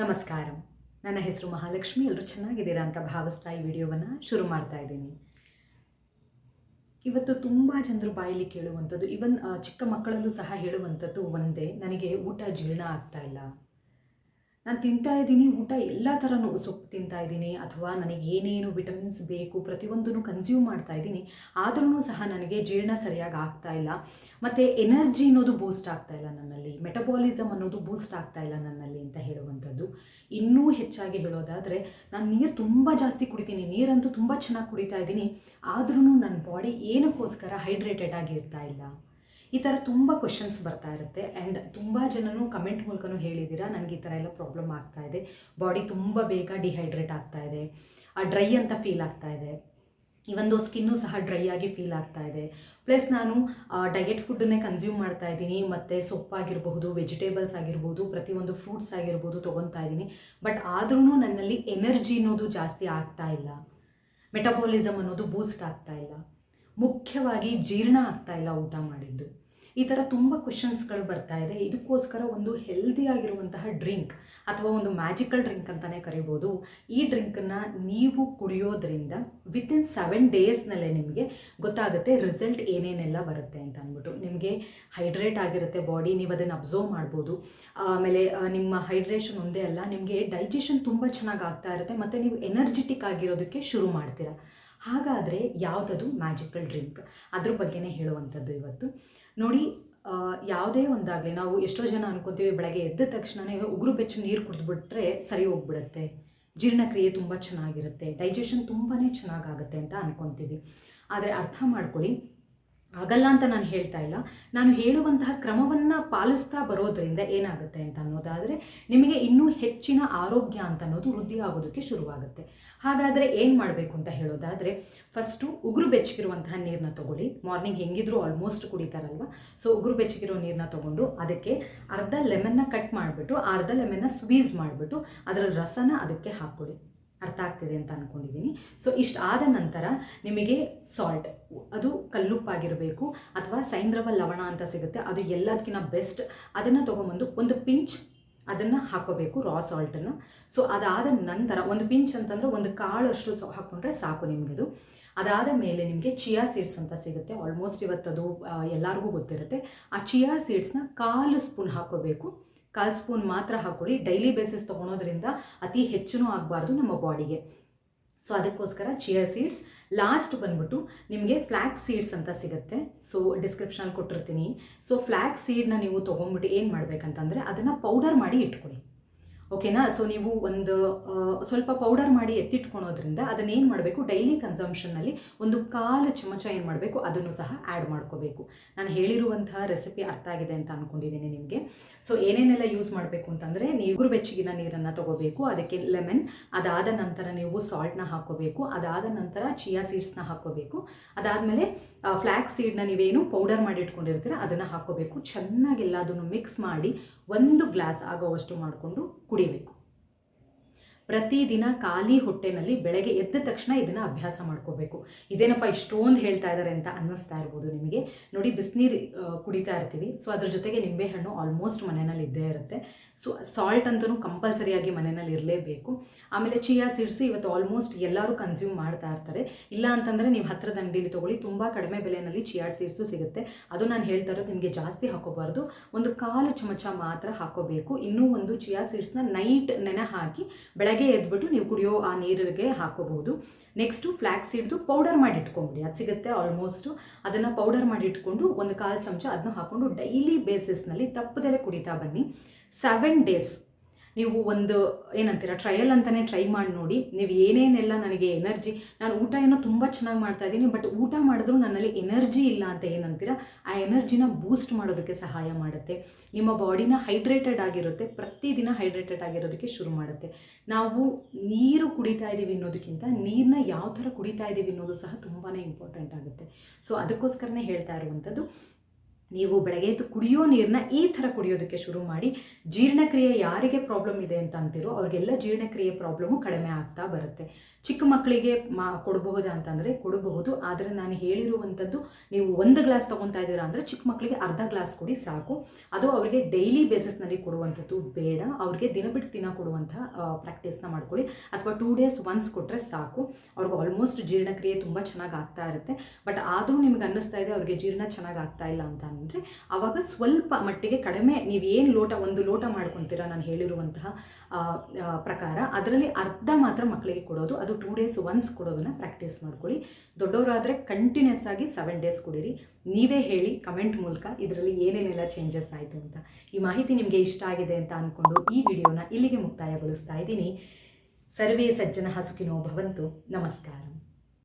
ನಮಸ್ಕಾರ. ನನ್ನ ಹೆಸರು ಮಹಾಲಕ್ಷ್ಮಿ. ಎಲ್ಲರೂ ಚೆನ್ನಾಗಿದ್ದೀರಾ ಅಂತ ಭಾವಿಸ್ತಾ ಈ ವಿಡಿಯೋವನ್ನು ಶುರು ಮಾಡ್ತಾ ಇದ್ದೀನಿ. ಇವತ್ತು ತುಂಬ ಜನರು ಬಾಯಲ್ಲಿ ಕೇಳುವಂಥದ್ದು ಇವನ್ ಚಿಕ್ಕ ಮಕ್ಕಳಲ್ಲೂ ಸಹ ಹೇಳುವಂಥದ್ದು ಒಂದೇ, ನನಗೆ ಊಟ ಜೀರ್ಣ ಆಗ್ತಾ ಇಲ್ಲ. ನಾನು ತಿಂತಾ ಇದ್ದೀನಿ, ಊಟ ಎಲ್ಲ ಥರನೂ ಸೊಪ್ಪು ತಿಂತಾ ಇದ್ದೀನಿ, ಅಥವಾ ನನಗೆ ಏನೇನು ವಿಟಮಿನ್ಸ್ ಬೇಕು ಪ್ರತಿಯೊಂದನ್ನು ಕನ್ಸ್ಯೂಮ್ ಮಾಡ್ತಾ ಇದ್ದೀನಿ ಆದ್ರೂ ಸಹ ನನಗೆ ಜೀರ್ಣ ಸರಿಯಾಗಿ ಆಗ್ತಾ ಇಲ್ಲ. ಮತ್ತು ಎನರ್ಜಿ ಅನ್ನೋದು ಬೂಸ್ಟ್ ಆಗ್ತಾ ಇಲ್ಲ ನನ್ನಲ್ಲಿ ಮೆಟಬಾಲಿಸಮ್ ಅನ್ನೋದು ಬೂಸ್ಟ್ ಆಗ್ತಾ ಇಲ್ಲ ನನ್ನಲ್ಲಿ ಅಂತ ಹೇಳುವಂಥದ್ದು. ಇನ್ನೂ ಹೆಚ್ಚಾಗಿ ಹೇಳೋದಾದರೆ, ನಾನು ನೀರು ತುಂಬ ಜಾಸ್ತಿ ಕುಡಿತೀನಿ, ನೀರಂತೂ ತುಂಬ ಚೆನ್ನಾಗಿ ಕುಡಿತಾ ಇದ್ದೀನಿ ಆದ್ರೂ ನನ್ನ ಬಾಡಿ ಏನಕ್ಕೋಸ್ಕರ ಹೈಡ್ರೇಟೆಡ್ ಆಗಿರ್ತಾ ಇಲ್ಲ. ಈ ಥರ ತುಂಬ ಕ್ವಶನ್ಸ್ ಬರ್ತಾ ಇರುತ್ತೆ ಆ್ಯಂಡ್ ತುಂಬ ಜನನು ಕಮೆಂಟ್ ಮೂಲಕನೂ ಹೇಳಿದ್ದೀರಾ ನನಗೆ ಈ ಥರ ಎಲ್ಲ ಪ್ರಾಬ್ಲಮ್ ಆಗ್ತಾ ಇದೆ. ಬಾಡಿ ತುಂಬ ಬೇಗ ಡಿಹೈಡ್ರೇಟ್ ಆಗ್ತಾ ಇದೆ. ಆ ಡ್ರೈ ಅಂತ ಫೀಲ್ ಆಗ್ತಾ ಇದೆ. ಇವೊಂದು ಸ್ಕಿನ್ನು ಸಹ ಡ್ರೈ ಆಗಿ ಫೀಲ್ ಆಗ್ತಾ ಇದೆ. ಪ್ಲಸ್ ನಾನು ಡಯಟ್ ಫುಡ್ಡನ್ನೇ ಕನ್ಸ್ಯೂಮ್ ಮಾಡ್ತಾ ಇದ್ದೀನಿ. ಮತ್ತು ಸೊಪ್ಪಾಗಿರಬಹುದು ವೆಜಿಟೇಬಲ್ಸ್ ಆಗಿರ್ಬೋದು ಪ್ರತಿಯೊಂದು ಫ್ರೂಟ್ಸ್ ಆಗಿರ್ಬೋದು ತೊಗೊತಾ ಇದ್ದೀನಿ. ಬಟ್ ಆದ್ರೂ ನನ್ನಲ್ಲಿ ಎನರ್ಜಿ ಅನ್ನೋದು ಜಾಸ್ತಿ ಆಗ್ತಾ ಇಲ್ಲ. ಮೆಟಬಾಲಿಸಮ್ ಅನ್ನೋದು ಬೂಸ್ಟ್ ಆಗ್ತಾ ಇಲ್ಲ. ಮುಖ್ಯವಾಗಿ ಜೀರ್ಣ ಆಗ್ತಾ ಇಲ್ಲ ಊಟ ಮಾಡಿದ್ದು. ಈ ಥರ ತುಂಬ ಕ್ವಶನ್ಸ್ಗಳು ಬರ್ತಾ ಇದೆ. ಇದಕ್ಕೋಸ್ಕರ ಒಂದು ಹೆಲ್ದಿ ಆಗಿರುವಂತಹ ಡ್ರಿಂಕ್ ಅಥವಾ ಒಂದು ಮ್ಯಾಜಿಕಲ್ ಡ್ರಿಂಕ್ ಅಂತಲೇ ಕರಿಬೋದು. ಈ ಡ್ರಿಂಕನ್ನು ನೀವು ಕುಡಿಯೋದ್ರಿಂದ ವಿತಿನ್ ಸೆವೆನ್ ಡೇಸ್ನಲ್ಲೇ ನಿಮಗೆ ಗೊತ್ತಾಗುತ್ತೆ ರಿಸಲ್ಟ್ ಏನೇನೆಲ್ಲ ಬರುತ್ತೆ ಅಂತ ಅಂದ್ಬಿಟ್ಟು. ನಿಮಗೆ ಹೈಡ್ರೇಟ್ ಆಗಿರುತ್ತೆ ಬಾಡಿ ನೀವು ಅದನ್ನು ಅಬ್ಸರ್ವ್ ಮಾಡ್ಬೋದು. ಆಮೇಲೆ ನಿಮ್ಮ ಹೈಡ್ರೇಷನ್ ಒಂದೇ ಅಲ್ಲ, ನಿಮಗೆ ಡೈಜೆಷನ್ ತುಂಬ ಚೆನ್ನಾಗಿ ಆಗ್ತಾ ಇರುತ್ತೆ, ಮತ್ತು ನೀವು ಎನರ್ಜೆಟಿಕ್ ಆಗಿರೋದಕ್ಕೆ ಶುರು ಮಾಡ್ತೀರಾ. ಹಾಗಾದರೆ ಯಾವುದದು ಮ್ಯಾಜಿಕಲ್ ಡ್ರಿಂಕ್ ಅದ್ರ ಬಗ್ಗೆನೇ ಹೇಳುವಂಥದ್ದು ಇವತ್ತು. ನೋಡಿ ಯಾವುದೇ ಒಂದಾಗಲಿ ನಾವು ಎಷ್ಟೋ ಜನ ಅನ್ಕೊತೀವಿ ಬೆಳಗ್ಗೆ ಎದ್ದ ತಕ್ಷಣವೇ ಉಗುರು ಬೆಚ್ಚು ನೀರು ಕುಡಿದ್ಬಿಟ್ರೆ ಸರಿ ಹೋಗ್ಬಿಡುತ್ತೆ. ಜೀರ್ಣಕ್ರಿಯೆ ತುಂಬ ಚೆನ್ನಾಗಿರುತ್ತೆ. ಡೈಜೆಷನ್ ತುಂಬಾ ಚೆನ್ನಾಗಾಗುತ್ತೆ ಅಂತ ಅನ್ಕೊತೀವಿ. ಆದರೆ ಅರ್ಥ ಮಾಡ್ಕೊಳ್ಳಿ ಆಗಲ್ಲ ಅಂತ ನಾನು ಹೇಳ್ತಾ ಇಲ್ಲ. ನಾನು ಹೇಳುವಂತಹ ಕ್ರಮವನ್ನು ಪಾಲಿಸ್ತಾ ಬರೋದ್ರಿಂದ ಏನಾಗುತ್ತೆ ಅಂತ ಅನ್ನೋದಾದರೆ, ನಿಮಗೆ ಇನ್ನೂ ಹೆಚ್ಚಿನ ಆರೋಗ್ಯ ಅಂತ ಅನ್ನೋದು ವೃದ್ಧಿ ಆಗೋದಕ್ಕೆ ಶುರುವಾಗುತ್ತೆ. ಹಾಗಾದರೆ ಏನು ಮಾಡಬೇಕು ಅಂತ ಹೇಳೋದಾದರೆ ಫಸ್ಟು ಉಗುರು ಬೆಚ್ಚಗಿರುವಂತಹ ನೀರನ್ನ ತಗೊಳ್ಳಿ. ಮಾರ್ನಿಂಗ್ ಹೆಂಗಿದ್ರು ಆಲ್ಮೋಸ್ಟ್ ಕುಡಿತಾರಲ್ವ? ಸೊ ಉಗುರು ಬೆಚ್ಚಗಿರೋ ನೀರನ್ನ ತಗೊಂಡು ಅದಕ್ಕೆ ಅರ್ಧ ಲೆಮನ್ನ ಕಟ್ ಮಾಡಿಬಿಟ್ಟು, ಅರ್ಧ ಲೆಮನ್ನ ಸ್ವೀಸ್ ಮಾಡಿಬಿಟ್ಟು, ಅದರ ರಸನ ಅದಕ್ಕೆ ಹಾಕ್ಕೊಳ್ಳಿ. ಅರ್ಥ ಆಗ್ತಿದೆ ಅಂತ ಅಂದ್ಕೊಂಡಿದ್ದೀನಿ ಸೊ ಇಷ್ಟು ಆದ ನಂತರ ನಿಮಗೆ ಸಾಲ್ಟ್ ಅದು ಕಲ್ಲುಪ್ಪಾಗಿರಬೇಕು ಅಥವಾ ಸೈಂದ್ರವ ಲವಣ ಅಂತ ಸಿಗುತ್ತೆ. ಅದು ಎಲ್ಲದಕ್ಕಿಂತ ಬೆಸ್ಟ್ ಅದನ್ನು ತೊಗೊಂಬಂದು ಒಂದು ಪಿಂಚ್ ಅದನ್ನು ಹಾಕೋಬೇಕು ರಾ ಸಾಲ್ಟನ್ನು ಸೊ ಅದಾದ ನಂತರ ಒಂದು ಪಿಂಚ್ ಅಂತಂದರೆ ಒಂದು ಕಾಳಷ್ಟು ಹಾಕ್ಕೊಂಡ್ರೆ ಸಾಕು ನಿಮಗೆ ಅದು ಅದಾದ ಮೇಲೆ ನಿಮಗೆ ಚಿಯಾ ಸೀಡ್ಸ್ ಅಂತ ಸಿಗುತ್ತೆ. ಆಲ್ಮೋಸ್ಟ್ ಅದು ಎಲ್ಲರಿಗೂ ಗೊತ್ತಿರುತ್ತೆ. ಆ ಚಿಯಾ ಸೀಡ್ಸ್ನ ಕಾಲು ಸ್ಪೂನ್ ಹಾಕೋಬೇಕು. ಕಾಲು ಸ್ಪೂನ್ ಮಾತ್ರ ಹಾಕ್ಕೊಳ್ಳಿ. ಡೈಲಿ ಬೇಸಿಸ್ ತೊಗೊಳೋದ್ರಿಂದ ಅತಿ ಹೆಚ್ಚು ಆಗಬಾರ್ದು ನಮ್ಮ ಬಾಡಿಗೆ. ಸೊ ಅದಕ್ಕೋಸ್ಕರ ಚಿಯರ್ ಸೀಡ್ಸ್ ಲಾಸ್ಟ್ ಬಂದ್ಬಿಟ್ಟು ನಿಮಗೆ ಫ್ಲ್ಯಾಕ್ಸ್ ಸೀಡ್ಸ್ ಅಂತ ಸಿಗುತ್ತೆ. ಸೊ ಡಿಸ್ಕ್ರಿಪ್ಷನಲ್ಲಿ ಕೊಟ್ಟಿರ್ತೀನಿ. ಸೊ ಫ್ಲ್ಯಾಕ್ಸ್ ಸೀಡ್ನ ನೀವು ತೊಗೊಂಡ್ಬಿಟ್ಟು ಏನು ಮಾಡಬೇಕಂತಂದರೆ ಅದನ್ನು ಪೌಡರ್ ಮಾಡಿ ಇಟ್ಕೊಳ್ಳಿ. ಓಕೆನಾ? ಸೊ ನೀವು ಒಂದು ಸ್ವಲ್ಪ ಪೌಡರ್ ಮಾಡಿ ಎತ್ತಿಟ್ಕೊಳೋದ್ರಿಂದ ಅದನ್ನ ಏನು ಮಾಡಬೇಕು? ಡೈಲಿ ಕನ್ಸಂಪ್ಷನ್ನಲ್ಲಿ ಒಂದು ಕಾಲು ಚಮಚ ಏನು ಮಾಡಬೇಕು? ಅದನ್ನು ಸಹ ಆ್ಯಡ್ ಮಾಡ್ಕೋಬೇಕು. ನಾನು ಹೇಳಿರುವಂತಹ ರೆಸಿಪಿ ಅರ್ಥ ಆಗಿದೆ ಅಂತ ಅಂದ್ಕೊಂಡಿದ್ದೀನಿ ನಿಮಗೆ. ಸೊ ಏನೇನೆಲ್ಲ ಯೂಸ್ ಮಾಡಬೇಕು ಅಂತಂದರೆ ನೀವು ಬೆಚ್ಚಗಿನ ನೀರನ್ನು ತಗೋಬೇಕು. ಅದಕ್ಕೆ ಲೆಮನ್ ಅದಾದ ನಂತರ ನೀವು ಸಾಲ್ಟ್ನ ಹಾಕೋಬೇಕು ಅದಾದ ನಂತರ ಚಿಯಾ ಸೀಡ್ಸ್ನ ಹಾಕೋಬೇಕು ಅದಾದಮೇಲೆ ಫ್ಲ್ಯಾಕ್ಸ್ ಸೀಡ್ನ ನೀವೇನು ಪೌಡರ್ ಮಾಡಿ ಇಟ್ಕೊಂಡಿರ್ತೀರ, ಅದನ್ನು ಹಾಕೋಬೇಕು ಚೆನ್ನಾಗೆಲ್ಲ ಅದನ್ನು ಮಿಕ್ಸ್ ಮಾಡಿ ಒಂದು ಗ್ಲಾಸ್ ಆಗೋವಷ್ಟು ಮಾಡಿಕೊಂಡು jurídico. ಪ್ರತಿದಿನ ಖಾಲಿ ಹೊಟ್ಟೆನಲ್ಲಿ ಬೆಳಗ್ಗೆ ಎದ್ದ ತಕ್ಷಣ ಇದನ್ನು ಅಭ್ಯಾಸ ಮಾಡ್ಕೋಬೇಕು. ಇದೇನಪ್ಪ ಇಷ್ಟೊಂದು ಹೇಳ್ತಾ ಇದ್ದಾರೆ ಅಂತ ಅನ್ನಿಸ್ತಾ ಇರ್ಬೋದು ನಿಮಗೆ. ನೋಡಿ, ಬಿಸಿನೀರು ಕುಡಿತಾ ಇರ್ತೀವಿ. ಸೊ ಅದ್ರ ಜೊತೆಗೆ ನಿಂಬೆಹಣ್ಣು ಆಲ್ಮೋಸ್ಟ್ ಮನೆಯಲ್ಲಿ ಇದ್ದೇ ಇರುತ್ತೆ. ಸೊ ಸಾಲ್ಟ್ ಅಂತೂ ಕಂಪಲ್ಸರಿಯಾಗಿ ಮನೆಯಲ್ಲಿ ಇರಲೇಬೇಕು. ಆಮೇಲೆ ಚಿಯಾ ಸೀಡ್ಸ್ ಇವತ್ತು ಆಲ್ಮೋಸ್ಟ್ ಎಲ್ಲರೂ ಕನ್ಸ್ಯೂಮ್ ಮಾಡ್ತಾ ಇರ್ತಾರೆ. ಇಲ್ಲ ಅಂತಂದರೆ ನೀವು ಹತ್ರದ ಅಂಗಡಿಲಿ ತೊಗೊಳ್ಳಿ, ತುಂಬ ಕಡಿಮೆ ಬೆಲೆಯಲ್ಲಿ ಚಿಯಾ ಸೀಡ್ಸು ಸಿಗುತ್ತೆ. ಅದು ನಾನು ಹೇಳ್ತಾ ಇರೋದು ನಿಮಗೆ ಜಾಸ್ತಿ ಹಾಕೋಬಾರ್ದು. ಒಂದು ಕಾಲು ಚಮಚ ಮಾತ್ರ ಹಾಕೋಬೇಕು. ಇನ್ನೂ ಒಂದು ಚಿಯಾ ಸೀಡ್ಸ್ನ ನೈಟ್ ನೆನೆ ಹಾಕಿ ಬೆಳಗ್ಗೆ ಎದ್ಬಿಟ್ಟು ನೀವು ಕುಡಿಯೋ ಆ ನೀರಿಗೆ ಹಾಕೋಬಹುದು. ನೆಕ್ಸ್ಟು ಫ್ಲ್ಯಾಕ್ ಸೀಡ್ದು ಪೌಡರ್ ಮಾಡಿ ಇಟ್ಕೊಂಬಿಡಿ. ಅದು ಸಿಗುತ್ತೆ ಆಲ್ಮೋಸ್ಟು ಅದನ್ನು ಪೌಡರ್ ಮಾಡಿ ಇಟ್ಕೊಂಡು ಒಂದು ಕಾಲು ಚಮಚ ಅದನ್ನು ಹಾಕ್ಕೊಂಡು ಡೈಲಿ ಬೇಸಿಸ್ನಲ್ಲಿ ತಪ್ಪದಲ್ಲೇ ಕುಡಿತಾ ಬನ್ನಿ. ಸೆವೆನ್ ಡೇಸ್ ನೀವು ಒಂದು ಏನಂತೀರ ಟ್ರಯಲ್ ಅಂತಲೇ ಟ್ರೈ ಮಾಡಿ ನೋಡಿ, ನೀವು ಏನೇನೆಲ್ಲ ನನಗೆ ಎನರ್ಜಿ ನಾನು ಊಟ ಏನೋ ತುಂಬ ಚೆನ್ನಾಗಿ ಮಾಡ್ತಾ ಇದ್ದೀನಿ ಬಟ್ ಊಟ ಮಾಡಿದ್ರು ನನ್ನಲ್ಲಿ ಎನರ್ಜಿ ಇಲ್ಲ ಅಂತ ಏನಂತೀರ, ಆ ಎನರ್ಜಿನ ಬೂಸ್ಟ್ ಮಾಡೋದಕ್ಕೆ ಸಹಾಯ ಮಾಡುತ್ತೆ. ನಿಮ್ಮ ಬಾಡಿನ ಹೈಡ್ರೇಟೆಡ್ ಆಗಿರುತ್ತೆ, ಪ್ರತಿದಿನ ಹೈಡ್ರೇಟೆಡ್ ಆಗಿರೋದಕ್ಕೆ ಶುರು ಮಾಡುತ್ತೆ. ನಾವು ನೀರು ಕುಡಿತಾ ಇದ್ದೀವಿ ಅನ್ನೋದಕ್ಕಿಂತ ನೀರನ್ನ ಯಾವ ಥರ ಕುಡಿತಾ ಇದ್ದೀವಿ ಅನ್ನೋದು ಸಹ ತುಂಬಾ ಇಂಪಾರ್ಟೆಂಟ್ ಆಗುತ್ತೆ. ಸೊ ಅದಕ್ಕೋಸ್ಕರನೇ ಹೇಳ್ತಾ ಇರುವಂಥದ್ದು ನೀವು ಬೆಳಗ್ಗೆ ಎದ್ದು ಕುಡಿಯೋ ನೀರನ್ನ ಈ ಥರ ಕುಡಿಯೋದಕ್ಕೆ ಶುರು ಮಾಡಿ ಜೀರ್ಣಕ್ರಿಯೆ ಯಾರಿಗೆ ಪ್ರಾಬ್ಲಮ್ ಇದೆ ಅಂತ ಅಂತಿರೋ ಅವ್ರಿಗೆಲ್ಲ ಜೀರ್ಣಕ್ರಿಯೆ ಪ್ರಾಬ್ಲಮ್ಮು ಕಡಿಮೆ ಆಗ್ತಾ ಬರುತ್ತೆ. ಚಿಕ್ಕ ಮಕ್ಕಳಿಗೆ ಮಾ ಕೊಡಬಹುದಾ ಅಂತಂದರೆ ಕೊಡಬಹುದು, ಆದರೆ ನಾನು ಹೇಳಿರುವಂಥದ್ದು ನೀವು ಒಂದು ಗ್ಲಾಸ್ ತೊಗೊತಾ ಇದ್ದೀರಾ ಅಂದರೆ ಚಿಕ್ಕ ಮಕ್ಕಳಿಗೆ ಅರ್ಧ ಗ್ಲಾಸ್ ಕೊಡಿ ಸಾಕು. ಅದು ಅವರಿಗೆ ಡೈಲಿ ಬೇಸಿಸ್ನಲ್ಲಿ ಕೊಡುವಂಥದ್ದು ಬೇಡ. ಅವ್ರಿಗೆ ದಿನ ಬಿಟ್ಟು ದಿನ ಕೊಡುವಂಥ ಪ್ರಾಕ್ಟೀಸ್ನ ಮಾಡ್ಕೊಳ್ಳಿ. ಅಥವಾ ಟೂ ಡೇಸ್ ಒನ್ಸ್ ಕೊಟ್ಟರೆ ಸಾಕು. ಅವ್ರಿಗೆ ಆಲ್ಮೋಸ್ಟ್ ಜೀರ್ಣಕ್ರಿಯೆ ತುಂಬ ಚೆನ್ನಾಗಿ ಆಗ್ತಾ ಇರುತ್ತೆ. ಬಟ್ ಆದರೂ ನಿಮ್ಗೆ ಅನ್ನಿಸ್ತಾ ಇದೆ ಅವ್ರಿಗೆ ಜೀರ್ಣ ಚೆನ್ನಾಗಿ ಆಗ್ತಾ ಇಲ್ಲ ಅಂತ ಅಂದರೆ ಆವಾಗ ಸ್ವಲ್ಪ ಮಟ್ಟಿಗೆ ಕಡಿಮೆ ನೀವು ಏನು ಲೋಟ, ಒಂದು ಲೋಟ ಮಾಡ್ಕೊತೀರಾ ನಾನು ಹೇಳಿರುವಂತಹ ಪ್ರಕಾರ, ಅದರಲ್ಲಿ ಅರ್ಧ ಮಾತ್ರ ಮಕ್ಕಳಿಗೆ ಕೊಡೋದು. ಅದು ಟೂ ಡೇಸ್ ಒನ್ಸ್ ಕೊಡೋದನ್ನು ಪ್ರಾಕ್ಟೀಸ್ ಮಾಡ್ಕೊಳ್ಳಿ. ದೊಡ್ಡವರಾದರೆ ಕಂಟಿನ್ಯೂಸ್ ಆಗಿ ಸೆವೆನ್ ಡೇಸ್ ಕುಡೀರಿ. ನೀವೇ ಹೇಳಿ ಕಮೆಂಟ್ ಮೂಲಕ ಇದರಲ್ಲಿ ಏನೇನೆಲ್ಲ ಚೇಂಜಸ್ ಆಯಿತು ಅಂತ. ಈ ಮಾಹಿತಿ ನಿಮಗೆ ಇಷ್ಟ ಆಗಿದೆ ಅಂತ ಅಂದ್ಕೊಂಡು ಈ ವಿಡಿಯೋನ ಇಲ್ಲಿಗೆ ಮುಕ್ತಾಯಗೊಳಿಸ್ತಾ ಇದ್ದೀನಿ. ಸರ್ವೇ ಸಜ್ಜನ ಹಸುಕಿನೋ ಭವಂತು. ನಮಸ್ಕಾರ.